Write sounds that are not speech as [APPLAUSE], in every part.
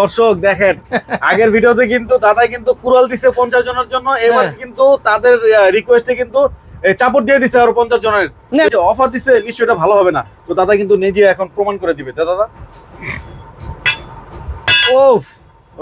দর্শক দেখেন আগের ভিডিওতে কিন্তু দাদা কিন্তু কুড়াল দিছে পঞ্চাশ জনের জন্য এবার হ্যাঁ। কিন্তু তাদের রিকোয়েস্টে কিন্তু চাপড় দিয়ে দিছে আরও পঞ্চাশ জনের। অফার দিছে নিশ্চয়ই এটা ভালো হবে না। তো দাদা কিন্তু নিজে এখন প্রমাণ করে দিবে। দাদা? ওফ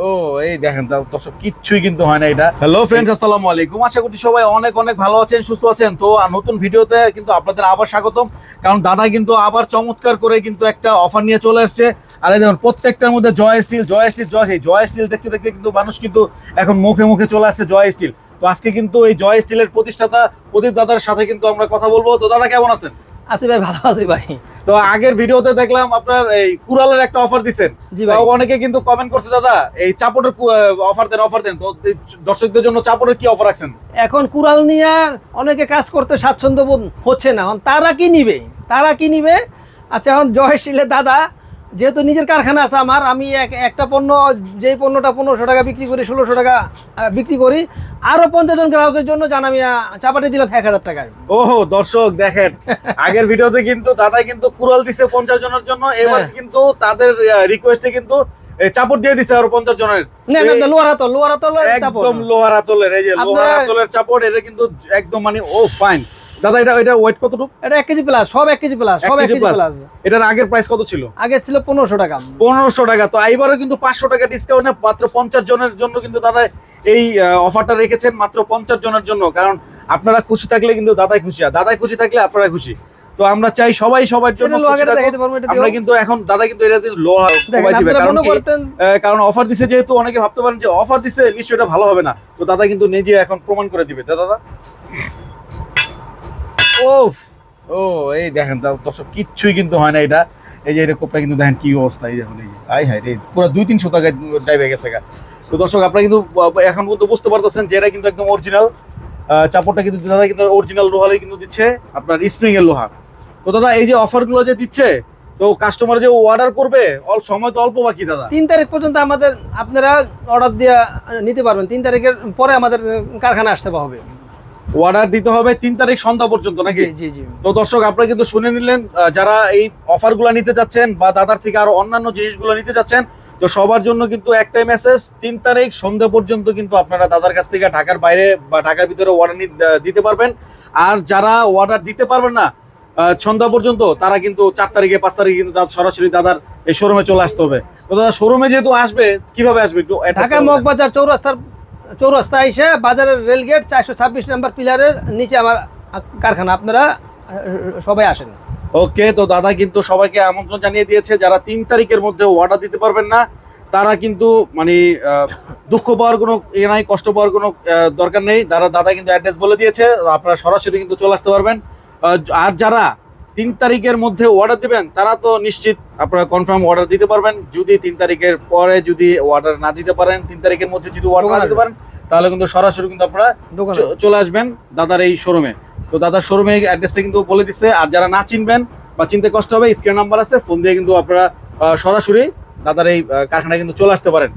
ও এই দেখেন তা দর্শক কিচ্ছুই কিন্তু হয় না এটা। হ্যালো ফ্রেন্ডস আসসালামু আলাইকুম আশা করি সবাই অনেক অনেক ভালো আছেন সুস্থ আছেন। তো আর নতুন ভিডিওতে কিন্তু আপনাদের আবার স্বাগতম। কারণ দাদা কিন্তু আবার চমৎকার করে কিন্তু একটা অফার নিয়ে চলে আসছে। আর এই দেখুন প্রত্যেকটার মধ্যে জয় স্টিল জয় স্টিল জয় সেই জয় স্টিল দেখতে দেখতে কিন্তু মানুষ কিন্তু এখন মুখে মুখে চলে আসছে জয় স্টিল তো আজকে কিন্তু এই জয় স্টিলের প্রতিষ্ঠাতা প্রদীপ দাদার সাথে কিন্তু আমরা কথা বলব। তো দাদা কেমন আছেন? আছি ভাই ভালো আছি ভাই। তো আগের ভিডিওতে দেখলাম আপনার এই কুরালের একটা অফার দিচ্ছেন। অনেকে কিন্তু কমেন্ট করছে দাদা এই চাপড়ের অফার দেন অফার দেন। তো দর্শকদের জন্য চাপড়ের কি অফার রাখছেন? এখন কুরাল নিয়ে অনেকে কাজ করতে স্বাচ্ছন্দ্য বোধ হচ্ছে না। তারা কি নিবে? তারা কি নিবে? আচ্ছা এখন জয়শীলের দাদা যেহেতু নিজের কারখানা আছে আমার আমি এক- একটা পণ্য যেই পণ্যটা পনেরোশো টাকা বিক্রি করি ষোলোশো টাকা বিক্রি করি আরও পঞ্চাশ জন গ্রাহকের জন্য জান আমি চাপাটি দিলাম এক হাজার টাকায়। ওহো দর্শক দেখেন [LAUGHS] আগের ভিডিওতে কিন্তু দাদা কিন্তু কুরাল দিছে পঞ্চাশ জনের জন্য এবার হ্যাঁ। কিন্তু তাদের রিকোয়েস্টে কিন্তু চাপড় দিয়ে দিছে আরও পঞ্চাশ জনের। না হাতল লোয়ার হাতল একদম লোহার হাতলের এই যে লোহার হাতলের চাপড় এটা কিন্তু একদম মানে ও ফাইন দাদা এটা এটা ওয়েট কতটুকু? এটা এক কেজি প্লাস সব এক কেজি প্লাস সব এক কেজি কেজি প্লাস এটার আগের প্রাইস কত ছিল? আগে ছিল পনেরোশো টাকা। পনেরোশো টাকা। তো এইবারও কিন্তু পাঁচশো টাকা ডিসকাউন্টে মাত্র পঞ্চাশ জনের জন্য কিন্তু দাদা এই অফারটা রেখেছেন মাত্র পঞ্চাশ জনের জন্য। কারণ আপনারা খুশি থাকলে কিন্তু দাদাই খুশি আর দাদাই খুশি থাকলে আপনারা খুশি। তো আমরা চাই সবাই সবার জন্য। আমরা কিন্তু এখন দাদা কিন্তু এটা লোহা কোবাই দিবে। কারণ কারণ অফার দিছে যেহেতু অনেকে ভাবতে পারেন যে অফার দিছে নিশ্চয়ই এটা ভালো হবে না। তো দাদা কিন্তু নিজে এখন প্রমাণ করে দিবে। দাদা? ওফ। ও এই দেখেন তা দর্শক কিচ্ছুই কিন্তু হয় না এটা। এই যে এটা কোপটা কিন্তু দেখেন কি অবস্থা এই দেখুন এই যে। আই হাই রে পুরো দুই তিনশো টাকা ডাইবে গেছে গা। তো দর্শক আপনারা কিন্তু এখন কিন্তু বুঝতে পারতেছেন যে এটা কিন্তু একদম অরিজিনাল চাপড়টা কিন্তু দাদা কিন্তু অরিজিনাল লোহালে কিন্তু দিচ্ছে আপনার স্প্রিং এর লোহা। তো দাদা এই যে অফারগুলো যে দিচ্ছে তো কাস্টমার যে অর্ডার করবে অল সময় তো অল্প বাকি দাদা। তিন তারিখ পর্যন্ত আমাদের আপনারা অর্ডার দিয়ে নিতে পারবেন তিন তারিখের পরে আমাদের কারখানা আসতে হবে। অর্ডার দিতে হবে তিন তারিখ সন্ধ্যা পর্যন্ত নাকি? তো দর্শক আপনারা কিন্তু শুনে নিলেন যারা এই অফার অফারগুলো নিতে যাচ্ছেন বা দাদার থেকে আরও অন্যান্য জিনিসগুলো নিতে যাচ্ছেন তো সবার জন্য কিন্তু একটাই মেসেজ তিন তারিখ সন্ধ্যা পর্যন্ত কিন্তু আপনারা দাদার কাছ থেকে ঢাকার বাইরে বা ঢাকার ভিতরে অর্ডার দিতে পারবেন। আর যারা অর্ডার দিতে পারবেন না সন্ধ্যা পর্যন্ত তারা কিন্তু চার তারিখে পাঁচ তারিখে কিন্তু সরাসরি দাদার এই শোরুমে চলে আসতে হবে। তো দাদা শোরুমে যেহেতু আসবে কীভাবে আসবে একটু ঢাকা। মগবাজার চৌরাস্তার চৌরাস্তা এসে বাজারের রেলগেট, চারশো ছাব্বিশ নম্বর পিলারের নিচে আমার কারখানা। আপনারা সবাই আসেন। ওকে, তো দাদা কিন্তু সবাইকে আমন্ত্রণ জানিয়ে দিয়েছে। যারা তিন তারিখের মধ্যে অর্ডার দিতে পারবেন না, তারা কিন্তু মানে দুঃখ পাওয়ার কোনো ইয়ে নাই, কষ্ট পাওয়ার কোনো দরকার নেই। দাদা দাদা কিন্তু অ্যাড্রেস বলে দিয়েছে। আপনারা সরাসরি কিন্তু চলে আসতে পারবেন। আর যারা তিন তারিখের মধ্যে অর্ডার দিবেন তারা তো নিশ্চিত আপনারা কনফার্ম অর্ডার দিতে পারবেন। যদি তিন তারিখের পরে যদি অর্ডার না দিতে পারেন তিন তারিখের মধ্যে যদি অর্ডার না দিতে পারেন তাহলে কিন্তু সরাসরি কিন্তু আপনারা চলে আসবেন দাদার এই শোরুমে তো দাদার শোরুমে অ্যাড্রেসটা কিন্তু বলে দিচ্ছে আর যারা না চিনবেন বা চিনতে কষ্ট হবে স্ক্রিন নাম্বার আছে ফোন দিয়ে কিন্তু আপনারা সরাসরি দাদার এই কারখানায় কিন্তু চলে আসতে পারেন।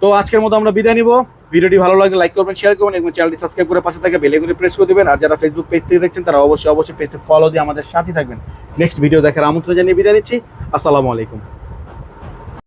তো আজকের মতো আমরা বিদায় নিব। ভিডিওটি ভালো লাগলে লাইক করবেন শেয়ার করবেন এবং চ্যানেলটি সাবস্ক্রাইব করে পাশে থাকে বেলেগুলি প্রেস করে দেবেন। আর যারা ফেসবুক পেজ থেকে দেখছেন, তারা অবশ্যই অবশ্যই পেজটি ফলো দিয়ে আমাদের সাথে থাকবেন। নেক্সট ভিডিও দেখার আমন্ত্রণ জানিয়ে বিদায় নিচ্ছি। আসসালামু আলাইকুম।